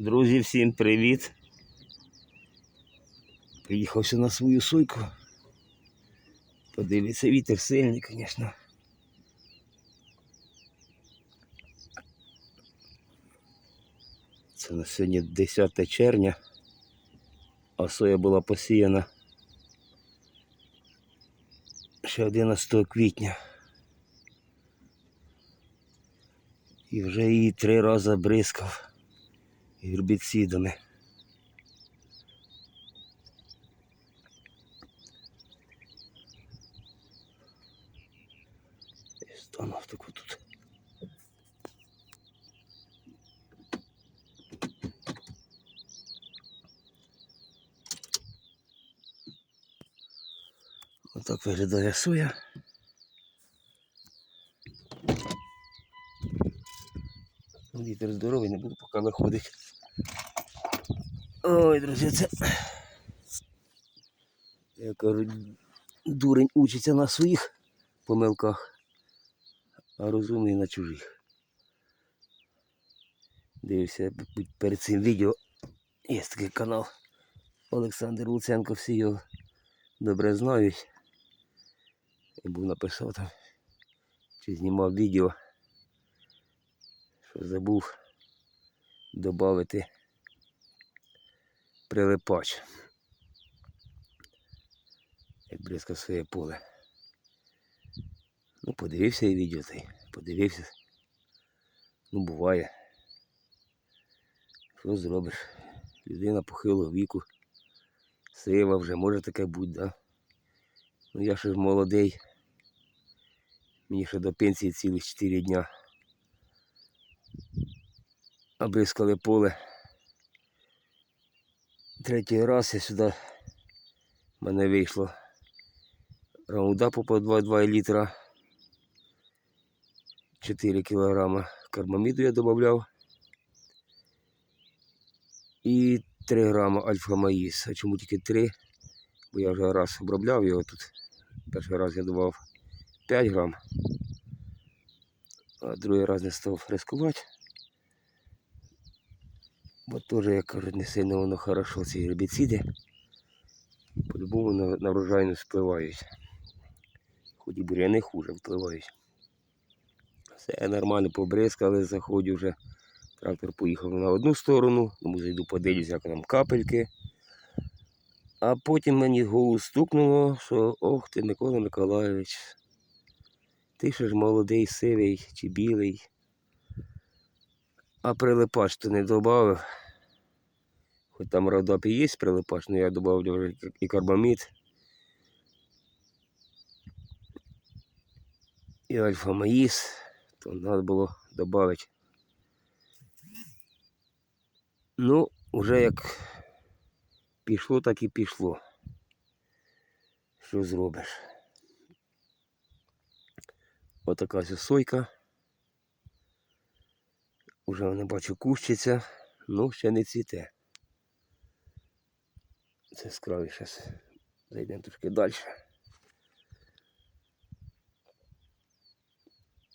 Друзі, всім привіт. Приїхався на свою сойку. Подивіться, вітер сильний, звісно. Це на сьогодні 10 червня, а соя була посіяна ще 11 квітня. І вже її три рази бризкав гербіцидами. І Стану таку тут. Отак виглядає соя. Вітер здоровий, не буду поки виходить. Ой, друзі, це. Я кажу, дурень учиться на своїх помилках, а розумний на чужих. Дивився перед цим відео. Є такий канал Олександр Луценко, всі його добре знають. Я був написав там, чи знімав відео що забув додати прилипач. Як бризкав своє поле. Ну, подивився і відео той, подивився. Ну, буває. Що зробиш? Людина похилого віку. Сива вже може таке бути, да? Ну я ще ж молодий. Мені ще до пенсії цілих 4 дня обрискали поле. Третій раз я сюди в мене вийшло раундапу по 2,2 літра. 4 кілограма кармаміду я додавав. І 3 грама альфа-маїс. А чому тільки 3? Бо я вже раз обробляв його тут. Перший раз я давав 5 грам, а другий раз не став рискувати. Бо теж, як кажуть, не сильно воно хорошо, ці гербіциди. По-любому на, на врожайність впливають. Хоч і буряни хуже впливають. Все нормально побризкали, заходжу вже. Трактор поїхав на одну сторону, тому зайду подивлюсь, як там капельки. А потім мені в голову стукнуло, що ох ти, Микола Миколайович, ти ще ж молодий, сивий чи білий. А прилипач то не додав. Хоч там родап і є прилипач, але я додав вже і карбамід. І альфа-маїс, то треба було додати. Ну, вже як пішло, так і пішло. Що зробиш? Отака ось сойка. Уже не бачу кущиться, ну ще не цвіте. Це зараз. Зайдемо трошки далі.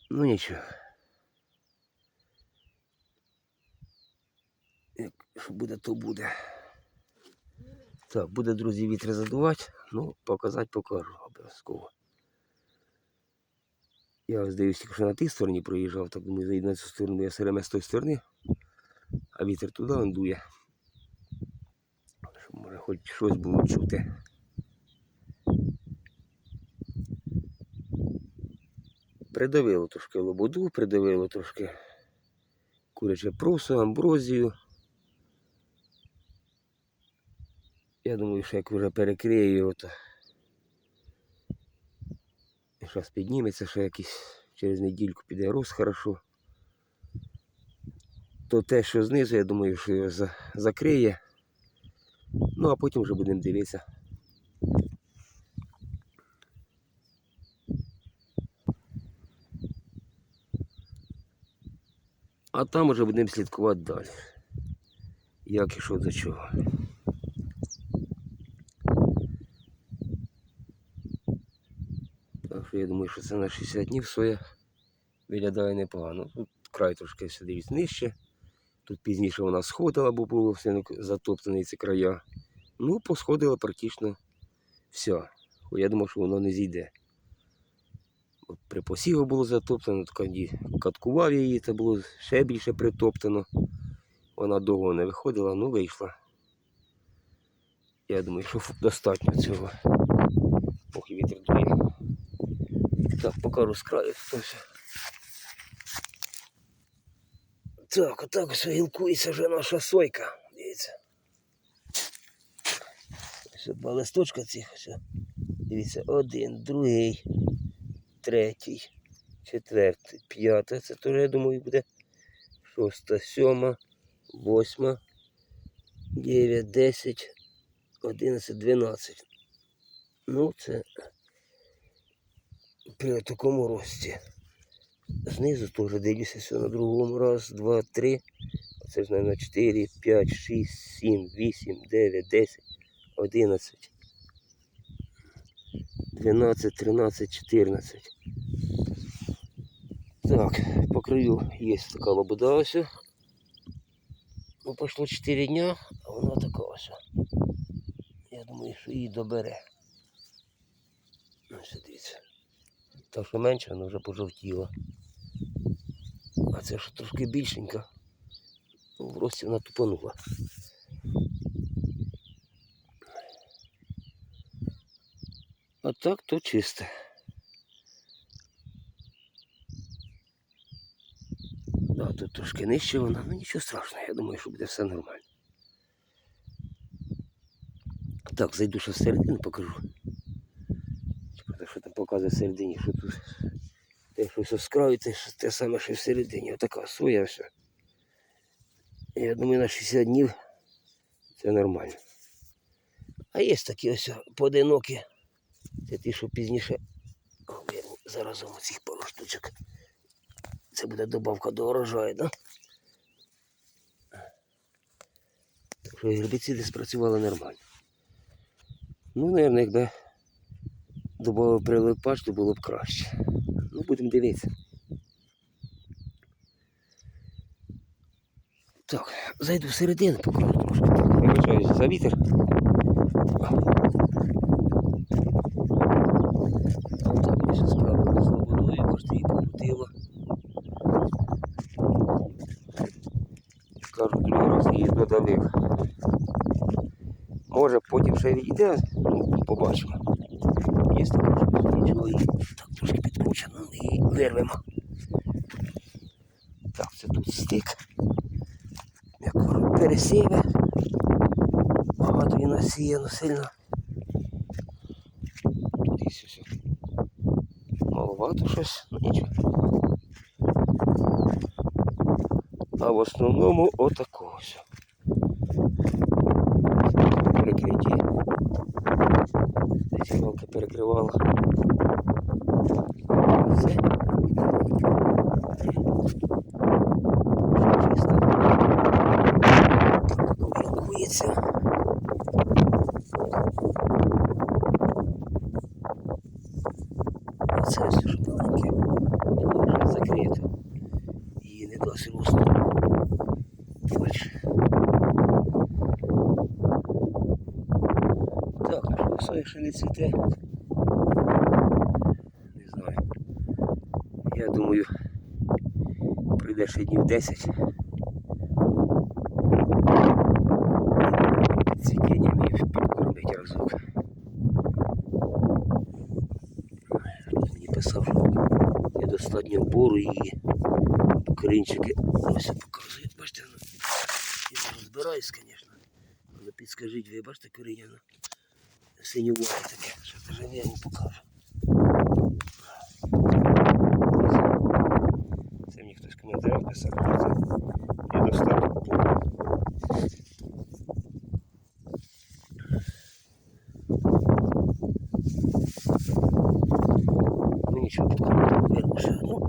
Ну нічого. Як що буде, то буде. Так, буде, друзі, вітер задувати, ну, показати покажу обов'язково. Я ось дивлюсь, тільки що на тій стороні проїжджав, так думаю, зайду на цю сторону, я сереме з тої сторони, а вітер туди він дує. Може хоч щось було чути. Придавило трошки лободу, придавило трошки куряче просо, амброзію. Я думаю, що як вже перекрию його, то зараз підніметься, що якийсь через недільку піде рост хорошо. То те, що знизу, я думаю, що його закриє. Ну, а потім вже будемо дивитися. А там вже будемо слідкувати далі. Як і що до чого. Так що я думаю, що це на 60 днів соя виглядає непогано. Тут край трошки все дивіться нижче, Тут пізніше вона сходила, бо було все затоптані ці края. Ну, посходила практично все. Я думав, що воно не зійде. При посіву було затоптано, тоді каткував її, це було ще більше притоптано. Вона довго не виходила, ну вийшла. Я думаю, що достатньо цього. Поки вітер дує. Так, покажу з краю все. Так, отак ось гілкується вже наша сойка. Дивіться. Ось два листочка цих. Ось. Дивіться, один, другий, третій, четвертий, п'ятий. Це теж, я думаю, буде шоста, сьома, восьма, дев'ять, десять, одинадцять, дванадцять. Ну, це при такому рості. Знизу теж дивлюся все на другому. Раз, два, три. Це ж, мабуть, 4, 5, 6, 7, 8, 9, 10, 11, 12, 13, 14. Так, по краю є така лобода ось. Ну, пройшло 4 дня, а вона така ось. Я думаю, що її добере. Ось дивіться. Та, що менше, вона вже пожовтіла. Це ж трошки більшенька. Ну, в рості вона тупанула. А так то чисте. Да, тут трошки нижче вона, ну нічого страшного, я думаю, що буде все нормально. Так, зайду ще всередину покажу. Правда, що там показує всередині, що тут те, що все те, те саме, що всередині. Отака соя. Я думаю, на 60 днів це нормально. А є такі ось поодинокі. Це ті, що пізніше. Заразом оцих пару штучок. Це буде добавка до урожаю, да? Так що гербіциди спрацювали нормально. Ну, мабуть, якби додав прилипач, то було б краще. Ну, будемо дивитися. Так, зайду всередину, покажу трошки. Так, вибачаюсь за вітер. Так, ми ще справили з лободою, бачите, її покрутило. Кажу, другий раз її додавив. Може потім ще відійде, ну, побачимо. Є така що нічого і так трошки підкручено і вирвемо. Так, це тут стик. Як пересіве. Багато і насіяно сильно. Тут є все. Маловато щось, ну нічого. А в основному отакого все. Перекриті. Десь палка перекривала. Все. Вже чисто. Рахується. Це все ж маленьке. Вже закрито. Її не дасть росту. Більше. Так, а що соя ще не цвіте? Не знаю. Я думаю, прийде ще днів 10. Цвітіння мені підкормить разок. Мені писав, що недостатньо бору і корінчики ось показують. Бачите, ну, я не розбираюсь, звісно. Але підскажіть, ви бачите коріння? Синювате таке, що даже я не покажу. Це мені хтось в коментарях писав, що це недостатньо бору. Ну нічого, підкормити ще одну.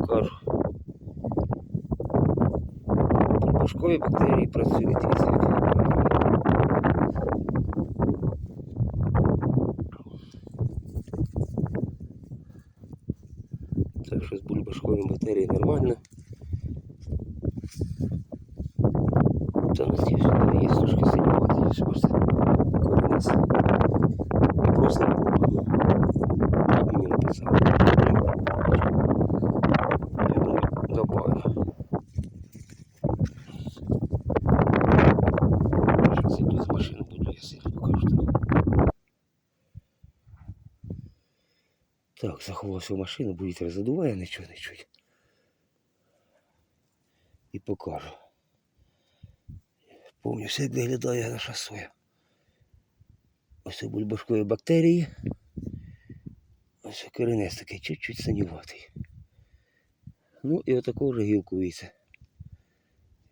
Покажу. Пушкові бактерії працюють. дивіться, бульбашковою матерією нормально. Та на ці всюди є трошки синювати, що просто корінець. Просто так мені написав. Я думаю, добавив. Зараз іду з машини буду, я сильно покажу там. Так, заховався в машину, бо вітер задуває, нічого не чуть. І покажу. Повністю як виглядає наша соя. Ось бульбашкові бактерії. Ось коренець такий чуть-чуть синюватий. Ну і отако вже гілкується.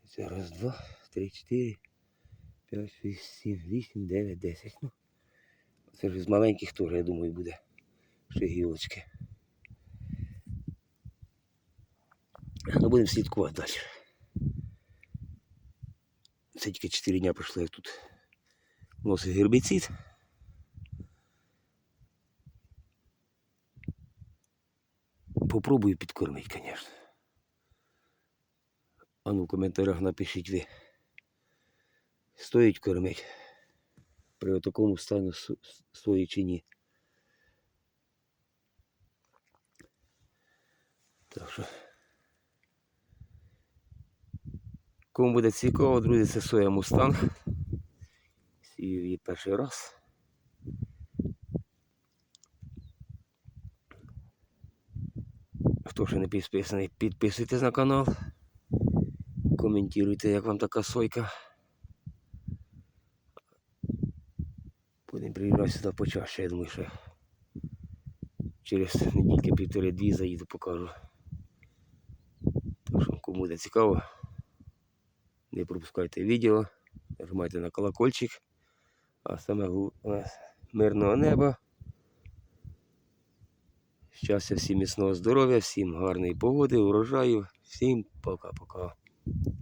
Це раз, два, три, чотири, п'ять, шість, сім, вісім, дев'ять, десять. Ну, це вже з маленьких теж, я думаю, буде ще. Ну, будемо слідкувати далі. Це тільки 4 дня пройшло, як тут вносив гербіцид. Попробую підкормити, звісно. А ну в коментарях напишіть ви. Стоїть кормити при такому стані сої чи ні. Так що. Кому буде цікаво, друзі, це соя Мустанг. Сію її перший раз. Хто ще не підписаний, підписуйтесь на канал. Коментуйте, як вам така сойка. Будемо приїжджати сюди почаще, я думаю, що через недільки півтори-дві заїду покажу. Кому буде цікаво, не пропускайте відео, нажимайте на колокольчик, а саме головне мирного неба. Щастя, всім міцного здоров'я, всім гарної погоди, урожаю, всім пока-пока.